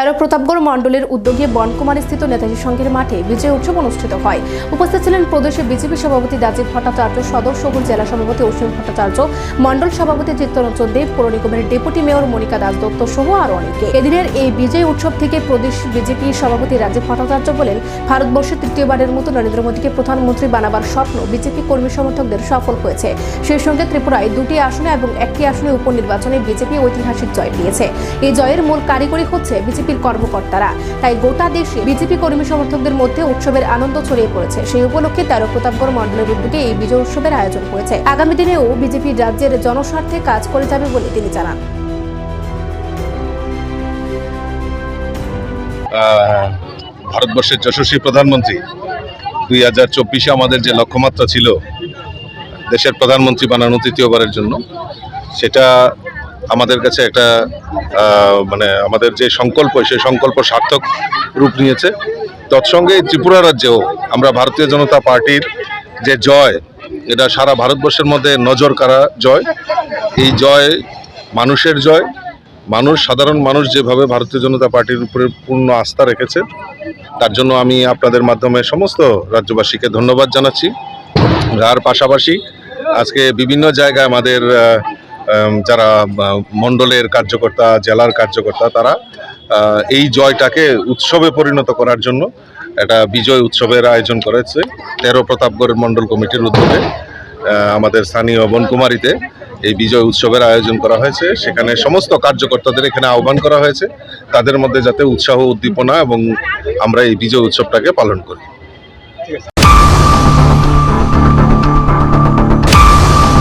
তেরো প্রতাপগড় মণ্ডলের উদ্যোগে বনকুমারী স্থিত নেতাজি সংঘের মাঠে বিজয় উৎসব অনুষ্ঠিত হয়। উপস্থিত ছিলেন প্রদেশের বিজেপি সভাপতি রাজীব ভট্টাচার্য, সদর সবুজ জেলা সভাপতি অসীম ভট্টাচার্য, মণ্ডল সভাপতি চিত্তরঞ্জন দেব, পৌর নিগমের ডেপুটি মেয়র মনিকা দাস দত্ত সহ আরও অনেকে। এদিনের এই বিজয় উৎসব থেকে প্রদেশ বিজেপি সভাপতি রাজীব ভট্টাচার্য বলেন ভারতবর্ষে তৃতীয়বারের মতো নরেন্দ্র মোদীকে প্রধানমন্ত্রী বানাবার স্বপ্ন বিজেপি কর্মী সমর্থকদের সফল হয়েছে। সেই সঙ্গে ত্রিপুরায় দুটি আসনে এবং একটি আসনে উপনির্বাচনে বিজেপি ঐতিহাসিক জয় পেয়েছে। এই জয়ের মূল কারিগরি হচ্ছে বিজেপির কর্মকর্তারা। তাই গোটা দেশে বিজেপি কর্মী সমর্থকদের মধ্যে উৎসবের আনন্দ ছড়িয়ে পড়েছে। সেই উপলক্ষে তেরো প্রতাপগড় মণ্ডলের উদ্যোগে এই বিজয় উৎসবের আয়োজন করেছে আগামী দিনেও বিজেপি রাজ্যের জনস্বার্থে কাজ করে যাবে বলে তিনি জানান। ভারতবর্ষের যশস্বী প্রধানমন্ত্রী। দুই হাজার চব্বিশে আমাদের যে লক্ষ্যমাত্রা ছিল, দেশের প্রধানমন্ত্রী বানানো তৃতীয়বারের জন্য, সেটা আমাদের কাছে একটা মানে আমাদের যে সংকল্প, সেই সংকল্প সার্থক রূপ নিয়েছে। তৎসঙ্গে ত্রিপুরা রাজ্যেও আমরা ভারতীয় জনতা পার্টির যে জয়, এটা সারা ভারতবর্ষের মধ্যে নজর কাড়া জয়। এই জয় মানুষের জয়। মানুষ, সাধারণ মানুষ যেভাবে ভারতীয় জনতা পার্টির উপরে পূর্ণ আস্থা রেখেছে, তার জন্য আমি আপনাদের মাধ্যমে সমস্ত রাজ্যবাসীকে ধন্যবাদ জানাচ্ছি। আর পাশাপাশি আজকে বিভিন্ন জায়গায় আমাদের যারা মণ্ডলের কার্যকর্তা, জেলার কার্যকর্তা, তারা এই জয়টাকে উৎসবে পরিণত করার জন্য একটা বিজয় উৎসবের আয়োজন করেছে তেরো প্রতাপগড় মণ্ডল কমিটির উদ্যোগে আমাদের স্থানীয় বনকুমারীতে এই বিজয় উৎসবের আয়োজন করা হয়েছে। সেখানে সমস্ত কার্যকর্তাদের এখানে আহ্বান করা হয়েছে, তাদের মধ্যে যাতে উৎসাহ, উদ্দীপনা এবং আমরা এই বিজয় উৎসবটাকে পালন করি।